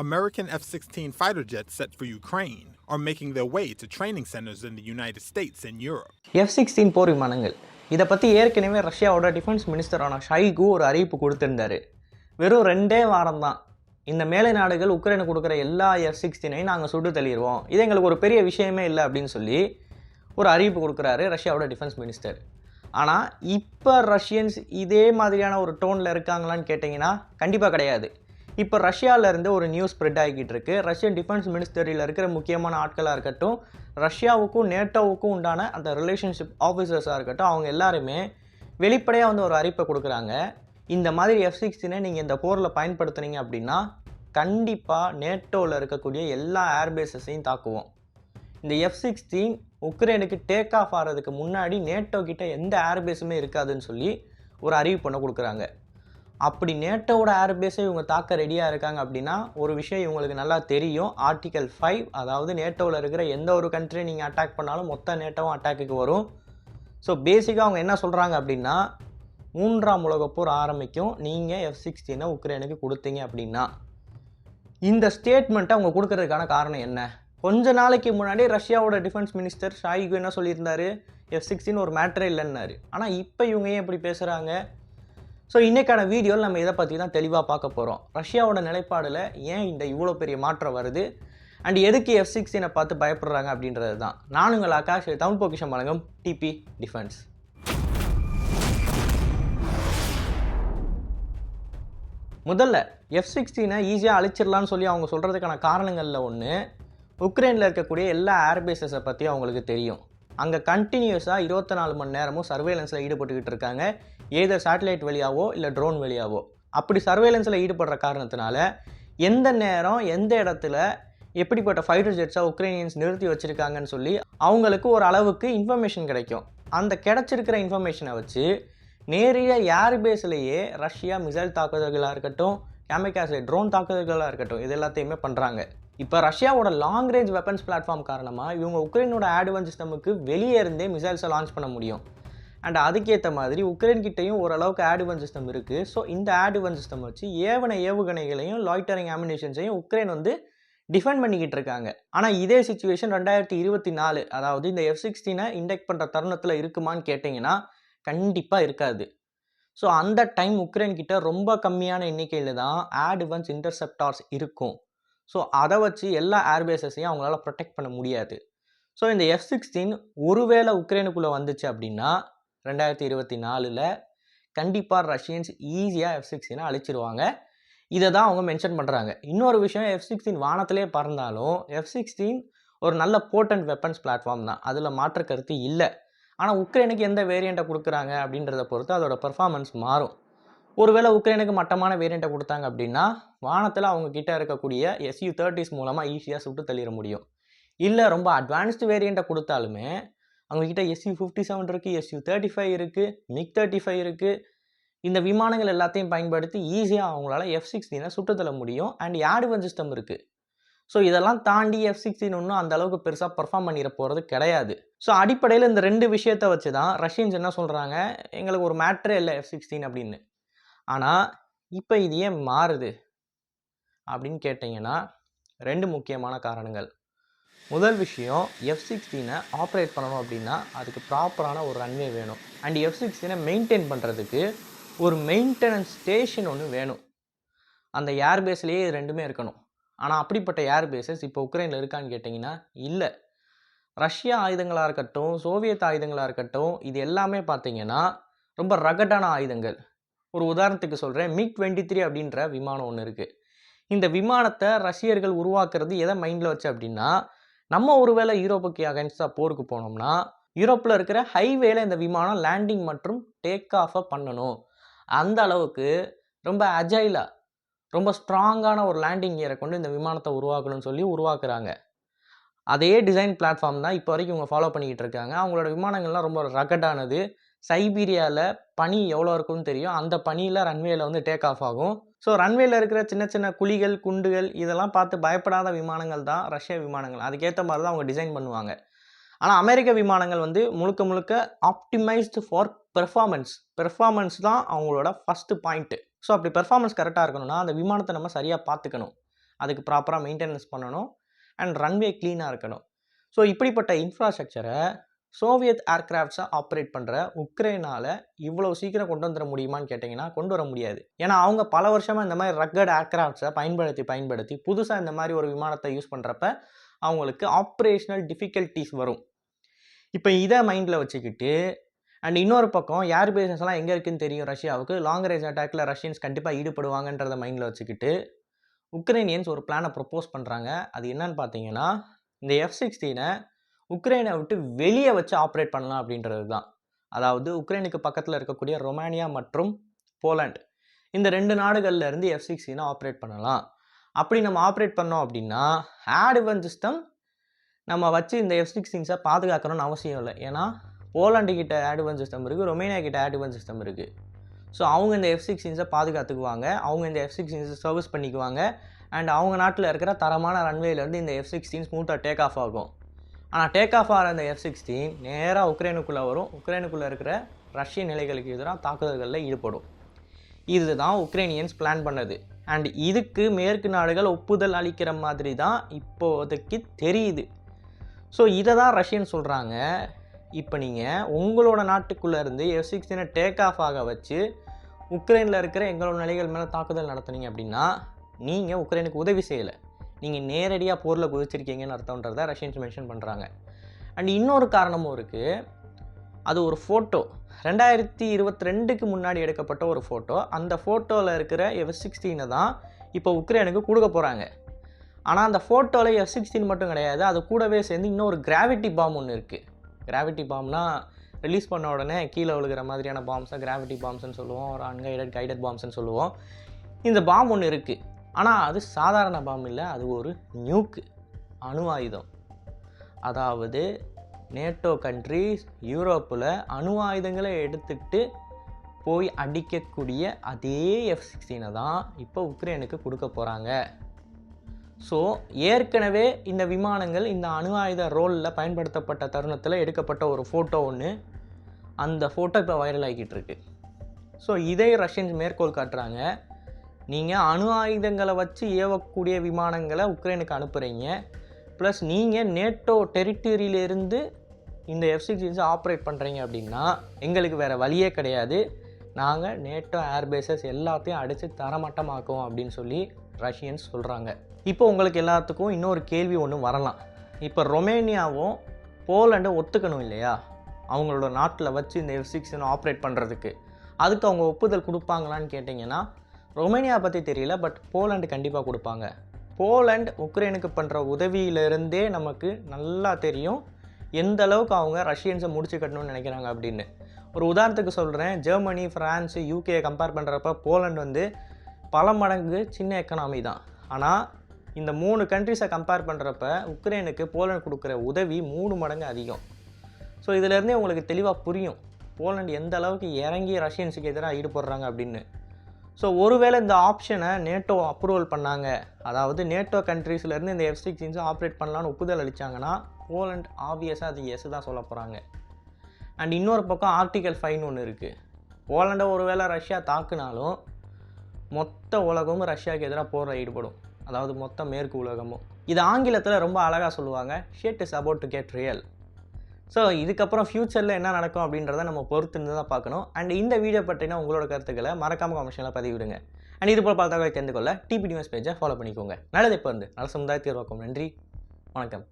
American F 16 fighter jets set for Ukraine are making their way to training centers in the United States and Europe. F sixteen போர் விமானங்கள் இதை பற்றி ஏற்கனவே ரஷ்யாவோட defence மினிஸ்டரான ஷைகு ஒரு அறிவிப்பு கொடுத்திருந்தாரு. வெறும் ரெண்டே வாரம் தான் இந்த மேலை நாடுகள் உக்ரைனுக்கு கொடுக்குற எல்லா எஃப் சிக்ஸ்டீனையும் நாங்கள் சுட்டு தள்ளிடுவோம் இது எங்களுக்கு ஒரு பெரிய விஷயமே இல்லை அப்படின்னு சொல்லி ஒரு அறிவிப்பு கொடுக்குறாரு ரஷ்யாவோட டிஃபென்ஸ் மினிஸ்டர் ஆனால் இப்போ ரஷ்யன்ஸ் இதே மாதிரியான ஒரு டோனில் இருக்காங்களான்னு கேட்டிங்கன்னா கண்டிப்பாக கிடையாது. இப்போ ரஷ்யாவிலேருந்து ஒரு நியூஸ் ஸ்ப்ரெட் ஆகிக்கிட்டு இருக்கு. ரஷ்யன் டிஃபென்ஸ் மினிஸ்டரியில் இருக்கிற முக்கியமான ஆட்களாக இருக்கட்டும் ரஷ்யாவுக்கும் நேட்டோவுக்கும் உண்டான அந்த ரிலேஷன்ஷிப் ஆஃபீஸர்ஸாக இருக்கட்டும் அவங்க எல்லாருமே வெளிப்படையாக வந்து ஒரு அறிப்பை கொடுக்குறாங்க. இந்த மாதிரி எஃப் சிக்ஸ்டினை நீங்கள் இந்த போரில் பயன்படுத்துனீங்க அப்படின்னா கண்டிப்பாக நேட்டோவில் இருக்கக்கூடிய எல்லா ஏர்பேஸஸையும் தாக்குவோம். இந்த எஃப் சிக்ஸ்டீன் உக்ரைனுக்கு டேக் ஆஃப் ஆகிறதுக்கு முன்னாடி நேட்டோ கிட்ட எந்த ஏர்பேஸுமே இருக்காதுன்னு சொல்லி ஒரு அறிவிப்பு ஒன்று கொடுக்குறாங்க. அப்படி நேட்டோவோட ஏர்பேஸை இவங்க தாக்க ரெடியாக இருக்காங்க அப்படின்னா ஒரு விஷயம் இவங்களுக்கு நல்லா தெரியும். ஆர்டிகல் ஃபைவ் அதாவது நேட்டோவில் இருக்கிற எந்த ஒரு கண்ட்ரி நீங்கள் அட்டாக் பண்ணாலும் மொத்த நேட்டோவும் அட்டாக்குக்கு வரும். ஸோ பேசிக்காக அவங்க என்ன சொல்கிறாங்க அப்படின்னா மூன்றாம் உலகப்போர் ஆரம்பிக்கும். நீங்கள் எஃப் சிக்ஸ்டீனை உக்ரைனுக்கு கொடுத்தீங்க அப்படின்னா. இந்த ஸ்டேட்மெண்ட்டை அவங்க கொடுக்கறதுக்கான காரணம் என்ன? கொஞ்ச நாளைக்கு முன்னாடி ரஷ்யாவோட டிஃபென்ஸ் மினிஸ்டர் ஷாயிகு என்ன சொல்லியிருந்தாரு? எஃப் சிக்ஸ்டின் ஒரு மேட்ரே இல்லைன்னாரு. ஆனால் இப்போ இவங்க ஏன் இப்படி பேசுகிறாங்க ஸோ இன்றைக்கான வீடியோவில் நம்ம இதை பற்றி தான் தெளிவாக பார்க்க போகிறோம் ரஷ்யாவோட நிலைப்பாடில் ஏன் இந்த இவ்வளோ பெரிய மாற்றம் வருது? அண்ட் எதுக்கு எஃப் சிக்ஸ்டீனை பார்த்து பயப்படுறாங்க அப்படின்றது தான். நானுங்கள் ஆகாஷ் தமிழ் பொக்கிஷம் வழங்கும் டிபி டிஃபென்ஸ் முதல்ல எஃப் சிக்ஸ்டீனை ஈஸியாக அழிச்சிடலான்னு சொல்லி அவங்க சொல்கிறதுக்கான காரணங்களில் ஒன்று உக்ரைனில் இருக்கக்கூடிய எல்லா ஏர்பேஸஸை பற்றி அவங்களுக்கு தெரியும். அங்கே கண்டினியூஸாக இருபத்தி நாலு மணி நேரமும் சர்வேலன்ஸில் ஈடுபட்டுக்கிட்டு இருக்காங்க. ஏதோ சேட்டலைட் வழியாவோ இல்லை ட்ரோன் வழியாவோ. அப்படி சர்வேலன்ஸில் ஈடுபடுற காரணத்தினால எந்த நேரம் எந்த இடத்துல எப்படிப்பட்ட ஃபைட்டர் ஜெட்ஸாக உக்ரைனியன்ஸ் நிறுத்தி வச்சுருக்காங்கன்னு சொல்லி அவங்களுக்கு ஒரு அளவுக்கு இன்ஃபர்மேஷன் கிடைக்கும். அந்த கிடைச்சிருக்கிற இன்ஃபர்மேஷனை வச்சு நேரிய ஏர்பேஸ்லேயே ரஷ்யா மிசைல் தாக்குதல்களாக இருக்கட்டும் கேமிகாசை ட்ரோன் தாக்குதல்களாக இருக்கட்டும் இது எல்லாத்தையுமே பண்ணுறாங்க இப்போ ரஷ்யாவோட லாங் ரேஞ்ச் வெப்பன்ஸ் பிளாட்ஃபார்ம் காரணமாக இவங்க உக்ரைனோட ஆட்வான்ஸ் சிஸ்டமுக்கு வெளியே இருந்தே மிசைல்ஸை லான்ச் பண்ண முடியும். அண்ட் அதுக்கேற்ற மாதிரி உக்ரைன் கிட்டேயும் ஓரளவுக்கு ஆடுவன் சிஸ்டம் இருக்குது ஸோ இந்த ஆடுவன் சிஸ்டம் வச்சு ஏவன ஏவுகணைகளையும் லாய்டரிங் ஆமினேஷன்ஸையும் உக்ரைன் வந்து டிஃபெண்ட் பண்ணிக்கிட்டு இருக்காங்க. ஆனால் இதே சுச்சுவேஷன் ரெண்டாயிரத்தி இருபத்தி நாலு அதாவது இந்த எஃப் சிக்ஸ்டீனை இண்டெக்ட் பண்ணுற தருணத்தில் இருக்குமான்னு கேட்டிங்கன்னா கண்டிப்பாக இருக்காது. ஸோ அந்த டைம் உக்ரைன் கிட்ட ரொம்ப கம்மியான எண்ணிக்கையில் தான் ஆடுவன்ஸ் இன்டர்செப்டார்ஸ் இருக்கும். ஸோ அதை வச்சு எல்லா ஏர்பேஸஸையும் அவங்களால ப்ரொடெக்ட் பண்ண முடியாது. ஸோ இந்த எஃப் சிக்ஸ்டீன் ஒருவேளை உக்ரைனுக்குள்ளே வந்துச்சு அப்படின்னா ரெண்டாயிரத்தி இருபத்தி நாலில் கண்டிப்பாக ரஷ்யன்ஸ் ஈஸியாக எஃப் சிக்ஸ்டீனை அழிச்சிருவாங்க. இதை தான் அவங்க மென்ஷன் பண்ணுறாங்க இன்னொரு விஷயம் எஃப் சிக்ஸ்டீன் வானத்திலே பறந்தாலும் எஃப் சிக்ஸ்டீன் ஒரு நல்ல போர்ட்டன்ட் வெப்பன்ஸ் பிளாட்ஃபார்ம் தான். அதில் மாற்று கருத்து இல்லை. ஆனால் உக்ரைனுக்கு எந்த வேரியண்ட்டை கொடுக்குறாங்க அப்படின்றத பொறுத்து அதோட பெர்ஃபார்மன்ஸ் மாறும். ஒருவேளை உக்ரைனுக்கு மட்டமான வேரியண்ட்டை கொடுத்தாங்க அப்படின்னா வானத்தில் அவங்க கிட்ட இருக்கக்கூடிய எஸ்யூ தேர்ட்டிஸ் மூலமாக ஈஸியாக சுட்டு தள்ளிட முடியும். இல்லை ரொம்ப அட்வான்ஸ்டு வேரியண்ட்டை கொடுத்தாலுமே அவங்கக்கிட்ட எஸ்யூ ஃபிஃப்டி செவன் இருக்குது எஸ்யூ தேர்ட்டி ஃபைவ் இருக்குது மிக் தேர்ட்டி ஃபைவ் இருக்குது இந்த விமானங்கள் எல்லாத்தையும் பயன்படுத்தி ஈஸியாக அவங்களால எஃப் சிக்ஸ்டீனை சுட்டுத்தள்ள முடியும். அண்ட் ஏடுவன் சிஸ்டம் இருக்குது ஸோ இதெல்லாம் தாண்டி எஃப் சிக்ஸ்டீன் ஒன்றும் அந்த அளவுக்கு பெருசாக பெர்ஃபார்ம் பண்ணிட போகிறது கிடையாது. ஸோ அடிப்படையில் இந்த ரெண்டு விஷயத்தை வச்சு தான் ரஷ்யன்ஸ் என்ன சொல்கிறாங்க எங்களுக்கு ஒரு மேட்ரே இல்லை எஃப் சிக்ஸ்டீன் அப்படின்னு. ஆனால் இப்போ இது ஏன் மாறுது? அப்படின்னு கேட்டிங்கன்னா ரெண்டு முக்கியமான காரணங்கள். முதல் விஷயம் எஃப் சிக்ஸ்டீனை ஆப்ரேட் பண்ணணும் அப்படின்னா அதுக்கு ப்ராப்பரான ஒரு ரன்வே வேணும். அண்ட் எஃப் சிக்ஸ்டீனை மெயின்டைன் பண்ணுறதுக்கு ஒரு மெயின்டெனன்ஸ் ஸ்டேஷன் ஒன்று வேணும். அந்த ஏர்பேஸ்லேயே இது ரெண்டுமே இருக்கணும். ஆனால் அப்படிப்பட்ட ஏர்பேஸஸ் இப்போ உக்ரைனில் இருக்கான்னு கேட்டிங்கன்னா இல்லை. ரஷ்யா ஆயுதங்களாக இருக்கட்டும் சோவியத் ஆயுதங்களாக இருக்கட்டும் இது எல்லாமே பார்த்திங்கன்னா ரொம்ப ரகடான ஆயுதங்கள். ஒரு உதாரணத்துக்கு சொல்கிறேன் மிக் டுவெண்ட்டி த்ரீ அப்படின்ற விமானம் ஒன்று இருக்குது இந்த விமானத்தை ரஷ்யர்கள் உருவாக்குறது எதை மைண்டில் வச்சு அப்படின்னா நம்ம ஒருவேளை யூரோப்புக்கு அகைன்ஸ்டாக போருக்கு போனோம்னா யூரோப்பில் இருக்கிற ஹைவேல இந்த விமானம் லேண்டிங் மற்றும் டேக் ஆஃபை பண்ணணும். அந்த அளவுக்கு ரொம்ப அஜைலாக ரொம்ப ஸ்ட்ராங்கான ஒரு லேண்டிங் கியரை கொண்டு இந்த விமானத்தை உருவாக்கணும்னு சொல்லி உருவாக்குறாங்க. அதே டிசைன் பிளாட்ஃபார்ம் தான் இப்போ வரைக்கும் இவங்க ஃபாலோ பண்ணிக்கிட்டு இருக்காங்க. அவங்களோட விமானங்கள்லாம் ரொம்ப ரகடானது சைபீரியாவில் பனி எவ்வளோ இருக்குன்னு தெரியும். அந்த பனியில் ரன்வேயில் வந்து டேக் ஆஃப் ஆகும். ஸோ ரன்வேயில் இருக்கிற சின்ன சின்ன குழிகள் குண்டுகள் இதெல்லாம் பார்த்து பயப்படாத விமானங்கள் தான் ரஷ்ய விமானங்கள். அதுக்கேற்ற மாதிரி தான் அவங்க டிசைன் பண்ணுவாங்க. ஆனால் அமெரிக்க விமானங்கள் வந்து முழுக்க முழுக்க ஆப்டிமைஸ்டு ஃபார் பெர்ஃபார்மன்ஸ் பெர்ஃபார்மன்ஸ் தான் அவங்களோட ஃபஸ்ட்டு பாயிண்ட்டு ஸோ அப்படி பெர்ஃபார்மன்ஸ் கரெக்டாக இருக்கணும்னா அந்த விமானத்தை நம்ம சரியாக பார்த்துக்கணும். அதுக்கு ப்ராப்பராக மெயின்டெனன்ஸ் பண்ணணும். அண்ட் ரன்வே க்ளீனாக இருக்கணும். ஸோ இப்படிப்பட்ட இன்ஃப்ராஸ்ட்ரக்சரை சோவியத் ஏர்கிராஃப்ட்ஸை ஆப்ரேட் பண்ணுற உக்ரைனால் இவ்வளோ சீக்கிரம் கொண்டு வந்துட முடியுமான்னு கேட்டிங்கன்னா கொண்டு வர முடியாது. ஏன்னா அவங்க பல வருஷமாக இந்த மாதிரி ரக்கட் ஏர்கிராஃப்ட்ஸை பயன்படுத்தி பயன்படுத்தி புதுசாக இந்த மாதிரி ஒரு விமானத்தை யூஸ் பண்ணுறப்ப அவங்களுக்கு ஆப்ரேஷனல் டிஃபிகல்ட்டிஸ் வரும். இப்போ இதை மைண்டில் வச்சுக்கிட்டு அண்ட் இன்னொரு பக்கம் ஏர் பேசஸ்லாம் எங்கே இருக்குதுன்னு தெரியும் ரஷ்யாவுக்கு? லாங் ரேஞ்ச் அட்டாக்ல ரஷ்யன்ஸ் கண்டிப்பாக ஈடுபடுவாங்கன்றத மைண்டில் வச்சுக்கிட்டு உக்ரைனியன்ஸ் ஒரு பிளானை ப்ரொப்போஸ் பண்ணுறாங்க அது என்னன்னு பார்த்தீங்கன்னா இந்த எஃப் சிக்ஸ்டீனை உக்ரைனை விட்டு வெளியே வச்சு ஆப்ரேட் பண்ணலாம் அப்படின்றது தான். அதாவது உக்ரைனுக்கு பக்கத்தில் இருக்கக்கூடிய ரொமானியா மற்றும் போலாண்ட். இந்த ரெண்டு நாடுகளில் இருந்து எஃப் சிக்ஸ்டீனை ஆப்ரேட் பண்ணலாம். அப்படி நம்ம ஆப்ரேட் பண்ணோம் அப்படின்னா ஆடுவன் சிஸ்டம் நம்ம வச்சு இந்த எஃப் சிக்ஸ்டீன்ஸை பாதுகாக்கணும்னு அவசியம் இல்லை. ஏன்னா போலாண்டு கிட்ட ஆடுவன் சிஸ்டம் இருக்குது ரொமேனியா கிட்ட ஆடுவன் சிஸ்டம் இருக்குது ஸோ அவங்க இந்த எஃப் சிக்ஸ்டீன்ஸை பாதுகாத்துக்குவாங்க. அவங்க இந்த எஃப் சிக்ஸ்டீன்ஸை சர்வீஸ் பண்ணிக்குவாங்க. அண்ட் அவங்க நாட்டில் இருக்கிற தரமான ரன்வேலேருந்து இந்த எஃப் சிக்ஸ்டீன் ஸ்மூத்தாக டேக் ஆஃப் ஆகும். ஆனால் டேக் ஆஃப் ஆகிற அந்த எஃப் சிக்ஸ்டீன் நேராக உக்ரைனுக்குள்ளே வரும். உக்ரைனுக்குள்ளே இருக்கிற ரஷ்ய நிலைகளுக்கு எதிராக தாக்குதல்களில் ஈடுபடும். இதுதான் உக்ரைனியன்ஸ் பிளான் பண்ணது. அண்ட் இதுக்கு மேற்கு நாடுகள் ஒப்புதல் அளிக்கிற மாதிரி தான் இப்போதைக்கு தெரியுது. ஸோ இதை தான் ரஷ்யன் சொல்கிறாங்க இப்போ நீங்கள் உங்களோட நாட்டுக்குள்ளே இருந்து எஃப் சிக்ஸ்டீனை டேக் ஆஃப் ஆக வச்சு உக்ரைனில் இருக்கிற எங்களோட நிலைகள் மேலே தாக்குதல் நடத்துனீங்க அப்படின்னா நீங்கள் உக்ரைனுக்கு உதவி செய்யலை. நீங்கள் நேரடியாக போரில் குதிச்சிருக்கீங்கன்னு அர்த்தம்ன்றதை ரஷ்யன்ஸ் மென்ஷன் பண்ணுறாங்க அண்ட் இன்னொரு காரணமும் இருக்குது அது ஒரு ஃபோட்டோ ரெண்டாயிரத்தி இருபத்தி ரெண்டுக்கு முன்னாடி எடுக்கப்பட்ட ஒரு ஃபோட்டோ அந்த ஃபோட்டோவில் இருக்கிற எஃப் சிக்ஸ்டீனை தான் இப்போ உக்ரைனுக்கு கொடுக்க போகிறாங்க ஆனால் அந்த ஃபோட்டோவில் எஃப் சிக்ஸ்டீன் மட்டும் கிடையாது. அது கூடவே சேர்ந்து இன்னொரு கிராவிட்டி பாம் ஒன்று இருக்குது கிராவிட்டி பாம்னா ரிலீஸ் பண்ண உடனே கீழே விழுகிற மாதிரியான பாம்ஸை கிராவிட்டி பாம்ஸ்னு சொல்லுவோம். ஒரு அன்கைடட் கைடட் பாம்ஸ்னு சொல்லுவோம். இந்த பாம் ஒன்று இருக்குது ஆனால் அது சாதாரண பாம் இல்லை அது ஒரு நியூக்கு அணு ஆயுதம். அதாவது நேட்டோ கண்ட்ரிஸ் யூரோப்பில் அணு ஆயுதங்களை எடுத்துக்கிட்டு போய் அடிக்கக்கூடிய அதே எஃப் சிக்ஸ்டீனை தான் இப்போ உக்ரைனுக்கு கொடுக்க போகிறாங்க ஸோ ஏற்கனவே இந்த விமானங்கள் இந்த அணு ஆயுத ரோலில் பயன்படுத்தப்பட்ட தருணத்தில் எடுக்கப்பட்ட ஒரு ஃபோட்டோ ஒன்று அந்த ஃபோட்டோ இப்போ வைரல் ஆகிக்கிட்டு இருக்கு. ஸோ இதை ரஷ்யன்ஸ் மேற்கோள் காட்டுறாங்க. நீங்கள் அணு ஆயுதங்களை வச்சு ஏவக்கூடிய விமானங்களை உக்ரைனுக்கு அனுப்புகிறீங்க ப்ளஸ் நீங்கள் நேட்டோ டெரிட்டரியிலிருந்து இந்த எஃப் சிக்ஸ்டீன்ஸை ஆப்ரேட் பண்ணுறீங்க அப்படின்னா எங்களுக்கு வேறு வழியே கிடையாது. நாங்கள் நேட்டோ ஏர்பேசஸ் எல்லாத்தையும் அடித்து தரமட்டமாக்குவோம் அப்படின்னு சொல்லி ரஷ்யன்ஸ் சொல்கிறாங்க இப்போ உங்களுக்கு எல்லாத்துக்கும் இன்னொரு கேள்வி ஒன்று வரலாம். இப்போ ரொமேனியாவும் போலண்டும் ஒத்துக்கணும் இல்லையா? அவங்களோட நாட்டில் வச்சு இந்த எஃப் ஆப்ரேட் பண்ணுறதுக்கு அதுக்கு அவங்க ஒப்புதல் கொடுப்பாங்களான்னு கேட்டிங்கன்னா ரொமேனியா பற்றி தெரியல பட் போலண்டு கண்டிப்பாக கொடுப்பாங்க. போலண்ட் உக்ரைனுக்கு பண்ணுற உதவியிலிருந்தே நமக்கு நல்லா தெரியும் எந்த அளவுக்கு அவங்க ரஷ்யன்ஸை முடிச்சு கட்டணும்னு நினைக்கிறாங்க அப்படின்னு. ஒரு உதாரணத்துக்கு சொல்கிறேன் ஜெர்மனி ஃப்ரான்ஸு யூகேயை கம்பேர் பண்ணுறப்ப போலண்ட் வந்து பல மடங்கு சின்ன எக்கனாமி தான். ஆனால் இந்த மூணு கண்ட்ரிஸை கம்பேர் பண்ணுறப்ப உக்ரைனுக்கு போலண்ட் கொடுக்குற உதவி மூணு மடங்கு அதிகம். ஸோ இதிலேருந்தே உங்களுக்கு தெளிவாக புரியும் போலண்ட் எந்த அளவுக்கு இறங்கி ரஷ்யன்ஸுக்கு எதிராக ஈடுபடுறாங்க அப்படின்னு. ஸோ ஒருவேளை இந்த ஆப்ஷனை நேட்டோ அப்ரூவல் பண்ணாங்க. அதாவது நேட்டோ கண்ட்ரீஸ்லேருந்து இந்த எஃப் சிக்ஸ்டீன்ஸை ஆப்ரேட் பண்ணலான்னு ஒப்புதல் அளித்தாங்கன்னா போலண்ட் ஆப்வியஸாக அது எஸ் தான் சொல்ல போகிறாங்க அண்ட் இன்னொரு பக்கம் ஆர்டிகல் ஃபைன் ஒன்று இருக்குது போலண்டை ஒருவேளை ரஷ்யா தாக்குனாலும் மொத்த உலகமும் ரஷ்யாவுக்கு எதிராக போரில் ஈடுபடும். அதாவது மொத்த மேற்கு உலகமும். இது ஆங்கிலத்தில் ரொம்ப அழகாக சொல்லுவாங்க shit is about to get real so இதுக்கப்புறம் ஃப்யூச்சரில் என்ன நடக்கும் அப்படின்றத நம்ம பொறுத்துன்னு தான் பார்க்கணும். அண்ட் இந்த வீடியோ பற்றினா உங்களோட கருத்துக்களை மறக்காம கமெண்ட்ஸில் பதிவிடுங்க. அண்ட் இது போல் பல தெரிந்து கொள்ள டிபி நியூஸ் பேஜை ஃபாலோ பண்ணிக்கோங்க. நல்லது இப்போ இருந்து. நல்ல சமுதாயத்தை உருவாக்கும். நன்றி. வணக்கம்.